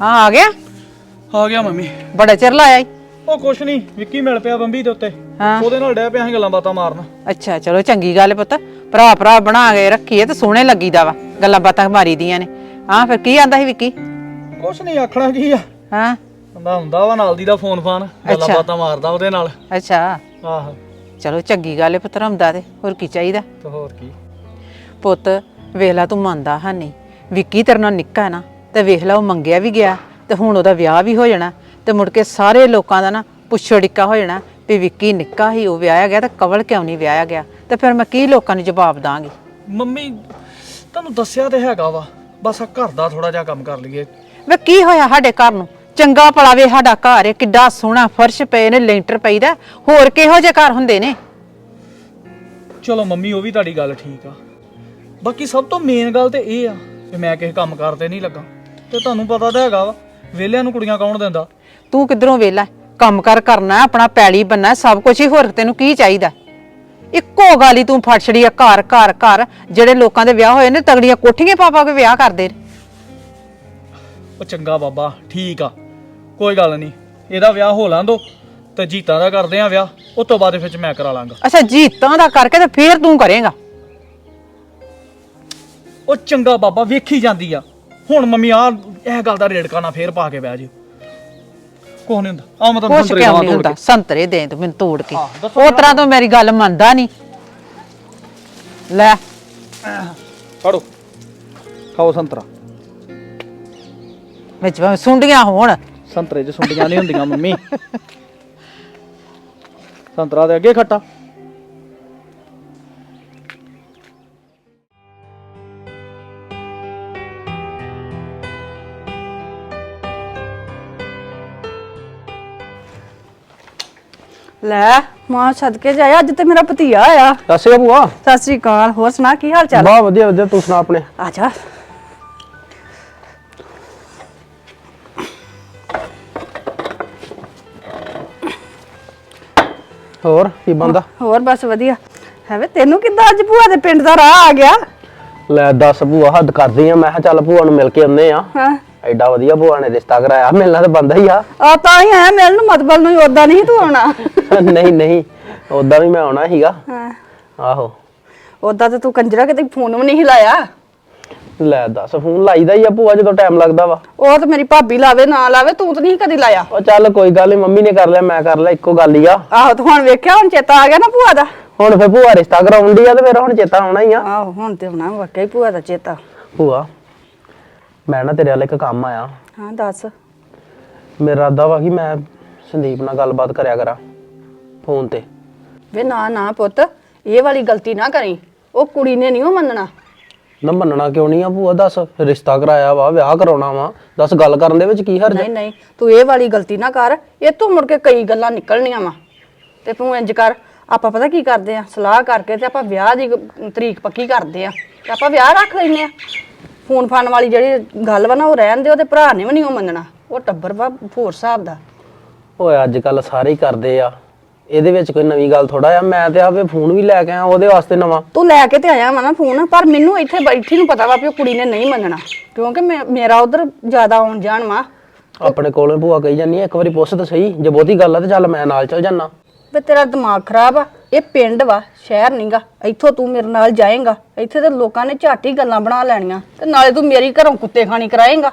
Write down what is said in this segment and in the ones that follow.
ਹਾਂ ਆ ਗਿਆ? ਆ ਗਿਆ ਮੰਮੀ। ਬੜਾ ਚਿਰ ਲਾਇਆ ਈ। ਉਹ ਕੁਛ ਨਹੀਂ ਵਿੱਕੀ ਮਿਲ ਪਿਆ ਬੰਬੀ ਦੇ ਉੱਤੇ। ਹਾਂ। ਉਹਦੇ ਨਾਲ ਡਿਆ ਪਿਆ ਅਸੀਂ ਗੱਲਾਂ ਬਾਤਾਂ ਮਾਰਨ। ਅੱਛਾ ਚਲੋ ਚੰਗੀ ਗੱਲ ਪੁੱਤ। ਭਰਾ ਭਰਾ ਬਣਾ ਕੇ ਰੱਖੀਏ ਤੇ ਸੋਹਣੇ ਲੱਗੀਦਾ ਵਾ। ਗੱਲਾਂ ਬਾਤਾਂ ਮਾਰੀ ਦੀਆਂ ਨੇ। ਹਾਂ ਫਿਰ ਕੀ ਆਂਦਾ ਸੀ ਵਿੱਕੀ? ਕੁਛ ਨਹੀਂ ਆਖਣਾ ਕੀ ਆ? ਹਾਂ। ਬੰਦਾ ਹੁੰਦਾ ਵਾ ਨਾਲ ਦੀ ਦਾ ਫੋਨ ਫਾਨ। ਗੱਲਾਂ ਅੱਛਾ। ਬਾਤਾਂ ਮਾਰਦਾ ਉਹਦੇ ਨਾਲ। ਅੱਛਾ। ਆਹੋ। ਚਲੋ ਚੰਗੀ ਗੱਲ ਹੈ ਪੁੱਤ ਰਮਦਾ ਤੇ। ਹੋਰ ਕੀ ਚਾਹੀਦਾ? ਤੇ ਹੋਰ ਕੀ? ਪੁੱਤ ਵੇਖ ਲਾ ਤੂੰ ਮੰਨਦਾ ਹਾਂ ਨਹੀਂ। ਵਿੱਕੀ ਤੇਰੇ ਨਾਲ ਨਿੱਕਾ ਹੈ ਨਾ। ਤੇ ਵੇਖ ਲਾ ਉਹ ਮੰਗਿਆ ਵੀ ਗਿਆ ਤੇ ਹੁਣ ਉਹਦਾ ਵਿਆਹ ਵੀ ਹੋ ਜਾਣਾ ਤੇ ਮੁੜ ਕੇ ਸਾਰੇ ਲੋਕਾਂ ਦਾ ਨਾ ਪੁੱਛੋ ਡਿੱਕਾ ਹੋ ਜਾਣਾ ਵੀ ਵਿੱਕੀ ਨਿੱਕਾ ਹੀ ਉਹ ਵਿਆਹਿਆ ਗਿਆ ਤੇ ਕਵਲ ਕਿਉਂ ਨਹੀਂ ਵਿਆਹਿਆ ਗਿਆ? ਤੇ ਫਿਰ ਮੈਂ ਕੀ ਲੋਕਾਂ ਨੂੰ ਜਵਾਬ ਦਾਂਗੀ? ਮੰਮੀ ਤੁਹਾਨੂੰ ਦੱਸਿਆ ਤੇ ਹੈਗਾ ਵਾ ਬਸ ਆ ਘਰ ਦਾ ਥੋੜਾ ਜਿਹਾ ਕੰਮ ਕਰ ਲਈਏ। ਵੇ ਕੀ ਹੋਇਆ ਸਾਡੇ ਘਰ ਨੂੰ? ਚੰਗਾ ਭਲਾ ਵੇ ਸਾਡਾ ਘਰ ਹੈ ਕਿੱਡਾ ਸੋਹਣਾ ਫਰਸ਼ ਪਏ ਨੇ ਲੈਂਟਰ ਪਈਦਾ ਹੋਰ ਕਿਹੋ ਜਿਹੇ ਘਰ ਹੁੰਦੇ ਨੇ? ਚਲੋ ਮੰਮੀ ਉਹ ਵੀ ਤੁਹਾਡੀ ਗੱਲ ਠੀਕ ਆ। ਬਾਕੀ ਸਭ ਤੋਂ ਮੇਨ ਗੱਲ ਤੇ ਇਹ ਆ ਕਿ ਮੈਂ ਕਿਸੇ ਕੰਮ ਕਰਤੇ ਨਹੀਂ ਲੱਗਾ। ਤੇ ਤੁਹਾਨੂੰ ਪਤਾ ਤਾਂ ਹੈਗਾ ਵਾ ਵਿਹਲਿਆਂ ਨੂੰ ਕੁੜੀਆਂ ਕੌਣ ਦਿੰਦਾ? ਤੂੰ ਕਿੱਧਰੋਂ ਵੇਲਾ ਕੰਮ ਕਰ ਕਰਨਾ ਆਪਣਾ ਪੈਲੀ ਬੰਨਾ ਸਭ ਕੁਝ ਹੀ ਹੋਰ ਤੈਨੂੰ ਕੀ ਚਾਹੀਦਾ ਇੱਕੋ ਗੱਲ ਹੀ ਤੂੰ ਫੜ ਛੜੀ ਆ ਘਰ ਘਰ ਘਰ ਜਿਹੜੇ ਲੋਕਾਂ ਦੇ ਵਿਆਹ ਹੋਏ ਨੇ ਤਗੜੀਆਂ ਕੋਠੀਆਂ ਪਾ ਪਾ ਕੇ ਵਿਆਹ ਕਰਦੇ ਨੇ। ਉਹ ਚੰਗਾ ਬਾਬਾ ਠੀਕ ਆ ਕੋਈ ਗੱਲ ਨਹੀਂ ਇਹਦਾ ਵਿਆਹ ਹੋ ਲਾਂ ਦੋ ਤੇ ਜੀਤਾਂ ਦਾ ਕਰਦੇ ਆ ਵਿਆਹ ਉਸ ਤੋਂ ਬਾਅਦ ਵਿੱਚ ਮੈਂ ਕਰਾ ਲਾਂਗਾ। ਅੱਛਾ ਜੀਤਾਂ ਦਾ ਕਰਕੇ ਤੇ ਫੇਰ ਤੂੰ ਕਰੇਗਾ। ਉਹ ਚੰਗਾ ਬਾਬਾ ਵੇਖੀ ਜਾਂਦੀ ਆ। ਹੁਣ ਮੰਮੀ ਆ ਇਹ ਗੱਲ ਦਾ ਰੇੜਕਾ ਨਾ ਫੇਰ ਪਾ ਕੇ ਬਹਿ ਜਿਓ। ਕੋਹ ਨਹੀਂ ਹੁੰਦਾ। ਆ ਮੈਂ ਤੁਹਾਨੂੰ ਕੁਛ ਸੰਤਰੇ ਕਿਉਂ ਨਹੀਂ ਤੋੜ ਹੁੰਦਾ? ਕੇ। ਸੰਤਰੇ ਦੇ ਤੂੰ ਮੈਨੂੰ ਤੋੜ ਕੇ। ਦੱਸੋ ਉਹ ਤਰ੍ਹਾਂ ਤੋਂ ਮੇਰੀ ਗੱਲ ਮੰਨਦਾ ਨਹੀਂ। ਲੈ। ਫੜੋ। ਖਾਓ ਸੰਤਰਾ। ਵਿੱਚ ਭਾਵੇਂ ਸੁੰਡੀਆਂ ਹੋਣ। ਸੰਤਰੇ ਚ ਸੁੰਡੀਆਂ ਨਹੀਂ ਹੁੰਦੀਆਂ ਮੰਮੀ। ਸੰਤਰਾ ਦੇ ਅੱਗੇ ਖੱਟਾ। ਲੈ ਮਾਂ ਸਦਕੇ ਜਾਇਆ ਅੱਜ ਤੇ ਮੇਰਾ ਭਤੀਆ ਆਇਆ। ਦੱਸਿਆ ਭੂਆ। ਸਤਿ ਸ੍ਰੀ ਅਕਾਲ ਹੋਰ ਸੁਣਾ ਕੀ ਹਾਲ ਚਾਲ? ਬਾ ਵਧੀਆ ਵਧੀਆ ਤੂੰ ਸੁਣਾ ਆਪਣੇ। ਆ ਜਾ। ਹੋਰ ਕੀ ਬੰਦਾ ਹੋਰ ਬਸ ਵਧੀਆ। ਹੈ ਵੇ ਤੈਨੂੰ ਕਿੱਦਾਂ ਅੱਜ ਭੂਆ ਦੇ ਪਿੰਡ ਦਾ ਰਾਹ ਆ ਗਿਆ? ਲੈ ਦੱਸ ਭੂਆ ਹੱਦ ਕਰਦੀ ਆ ਮੈਂ ਕਿਹਾ ਚੱਲ ਭੂਆ ਨੂੰ ਮਿਲ ਕੇ ਆਉਂਦੇ ਆ। ਹਾਂ। ਐਡਾ ਵਧੀਆ ਭੂਆ ਨੇ ਰਿਸ਼ਤਾ ਕਰਾਇਆ ਮਿਲਣਾ ਤਾਂ ਬੰਦਾ ਹੀ ਆ। ਆ ਤਾਂ ਹੀ ਆਇਆ ਮਿਲਣ ਨੂੰ ਮਤਬਲ ਨੂੰ ਉਦਾਂ ਨਹੀਂ ਤੂੰ ਆਉਣਾ। ਨਹੀਂ ਨਹੀਂ ਉਦਾਂ ਵੀ ਮੈਂ ਆਉਣਾ ਸੀਗਾ। ਹਾਂ। ਆਹੋ। ਉਦਾਂ ਤੇ ਤੂੰ ਕੰਜਰਾ ਕਿਤੇ ਫੋਨ ਵੀ ਨਹੀਂ ਹਿਲਾਇਆ। ਲੈ ਦੱਸ ਫੋਨ ਲਾਈਦਾ ਹੀ ਆ ਭੂਆ ਜਦੋਂ ਟਾਈਮ ਲੱਗਦਾ ਵਾ। ਉਹ ਤੇ ਮੇਰੀ ਭਾਬੀ ਲਾਵੇ ਨਾ ਲਾਵੇ ਤੂੰ ਤਾਂ ਨਹੀਂ ਕਦੀ ਲਾਇਆ। ਉਹ ਚੱਲ ਕੋਈ ਗੱਲ ਨਹੀਂ ਮੰਮੀ ਨੇ ਕਰ ਲਿਆ ਮੈਂ ਕਰ ਲਿਆ ਇੱਕੋ ਗੱਲ ਹੀ ਆ। ਆਹੋ ਤੂੰ ਹੁਣ ਵੇਖਿਆ ਹੁਣ ਚੇਤਾ ਆ ਗਿਆ ਨਾ ਭੂਆ ਦਾ? ਹੁਣ ਫੇ ਭੂਆ ਰਿਸ਼ਤਾ ਕਰਾਉਣ ਦੀ ਆ ਤੇ ਫਿਰ ਹੁਣ ਚੇਤਾ ਆਉਣਾ ਹੀ ਆ। ਆਹੋ ਹੁਣ ਤੇ ਹੋਣਾ ਵਾਕਈ ਭੂਆ ਦਾ ਚੇਤਾ। ਭੂਆ ਮੈਂ ਨਾ ਤੇਰੇ ਵੱਲ ਇੱਕ ਕੰਮ ਆਇਆ। ਹਾਂ ਦੱਸ। ਮੇਰਾ ਇਰਾਦਾ ਵਾ ਕਿ ਮੈਂ ਸੰਦੀਪ ਨਾਲ ਗੱਲਬਾਤ ਕਰਿਆ ਕਰਾਂ ਫੋਨ ਤੇ। ਵੇ ਨਾ ਨਾ ਪੁੱਤ ਇਹ ਵਾਲੀ ਗਲਤੀ ਨਾ ਕਰੀ। ਉਹ ਕੁੜੀ ਨੇ ਨਹੀਂ ਉਹ ਮੰਨਣਾ। ਨਾ ਮੰਨਣਾ ਕਿਉਂ ਨਹੀਂ ਆ ਭੂਆ ਦੱਸ ਰਿਸ਼ਤਾ ਕਰਾਇਆ ਵਾ ਵਿਆਹ ਕਰਾਉਣਾ ਵਾ। ਦੱਸ ਗੱਲ ਕਰਨ ਦੇ ਵਿੱਚ ਕੀ ਹਰਜ ਨਹੀਂ ਨਹੀਂ ਤੂੰ ਇਹ ਵਾਲੀ ਗਲਤੀ ਨਾ ਕਰ। ਇਹ ਤੋਂ ਮੁੜ ਕੇ ਕਈ ਗੱਲਾਂ ਨਿਕਲਣੀਆਂ ਵਾ। ਤੇ ਤੂੰ ਇੰਜ ਕਰ ਆਪਾਂ ਪਤਾ ਕੀ ਕਰਦੇ ਆ? ਸਲਾਹ ਕਰਕੇ ਤੇ ਆਪਾਂ ਵਿਆਹ ਦੀ ਗ- ਤਰੀਕ ਪੱਕੀ ਕਰਦੇ ਆ। ਤੇ ਆਪਾਂ ਵਿਆਹ ਰੱਖ ਲੈਨੇ ਆ। ਫੋਨ ਫਾਨ ਵਾਲੀ ਜਿਹੜੀ ਗੱਲ ਵਾ ਨਾ ਉਹ ਰਹਿਣ ਦੇ ਉਹਦੇ ਭਰਾ ਨੇ ਵੀ ਨਹੀਂ ਉਹ ਮੰਨਣਾ। ਉਹ ਟੱਬਰ ਵਾ ਹੋਰ ਹਿਸਾਬ ਦਾ। ਓਏ ਅੱਜ ਕੱਲ ਸਾਰੇ ਹੀ ਕਰਦੇ ਆ। ਇਹਦੇ ਵਿੱਚ ਕੋਈ ਨਵੀਂ ਗੱਲ ਥੋੜਾ ਆ ਮੈਂ ਤੇ ਆਵੇ ਫੋਨ ਵੀ ਲੈ ਕੇ ਆਇਆ ਉਹਦੇ ਵਾਸਤੇ ਨਵਾਂ। ਤੂੰ ਲੈ ਕੇ ਤੇ ਆਇਆ ਵਾ ਨਾ ਫੋਨ ਪਰ ਮੈਨੂੰ ਇੱਥੇ ਬੈਠੀ ਨੂੰ ਪਤਾ ਵਾ ਵੀ ਉਹ ਕੁੜੀ ਨੇ ਨਹੀਂ ਮੰਨਣਾ। ਕਿਉਂਕਿ ਮੈਂ- ਮੇਰਾ ਉਧਰ ਜ਼ਿਆਦਾ ਆਉਣ ਜਾਣ ਵਾ। ਆਪਣੇ ਕੋਲੋਂ ਭੂਆ ਕਹੀ ਜਾਨੀ ਆ, ਇੱਕ ਵਾਰੀ ਪੁੱਛ ਤਾਂ ਸਹੀ ਜੇ ਬਹੁਤੀ ਗੱਲ ਆ ਤੇ ਚੱਲ ਮੈਂ ਨਾਲ ਚੱਲ ਜਾਨਾ। ਵੇ ਤੇਰਾ ਦਿਮਾਗ ਖਰਾਬ ਆ। ਇਹ ਪਿੰਡ ਵਾ ਸ਼ਹਿਰ ਨਹੀਂਗਾ ਇੱਥੋਂ ਤੂੰ ਮੇਰੇ ਨਾਲ ਜਾਏਂਗਾ। ਇੱਥੇ ਤੇ ਲੋਕਾਂ ਨੇ ਝਾਟੀ ਗੱਲਾਂ ਬਣਾ ਲੈਣੀਆਂ। ਤੇ ਨਾਲੇ ਤੂੰ ਮੇਰੀ ਘਰੋਂ ਕੁੱਤੇ ਖਾਣੀ ਕਰਾਏਂਗਾ।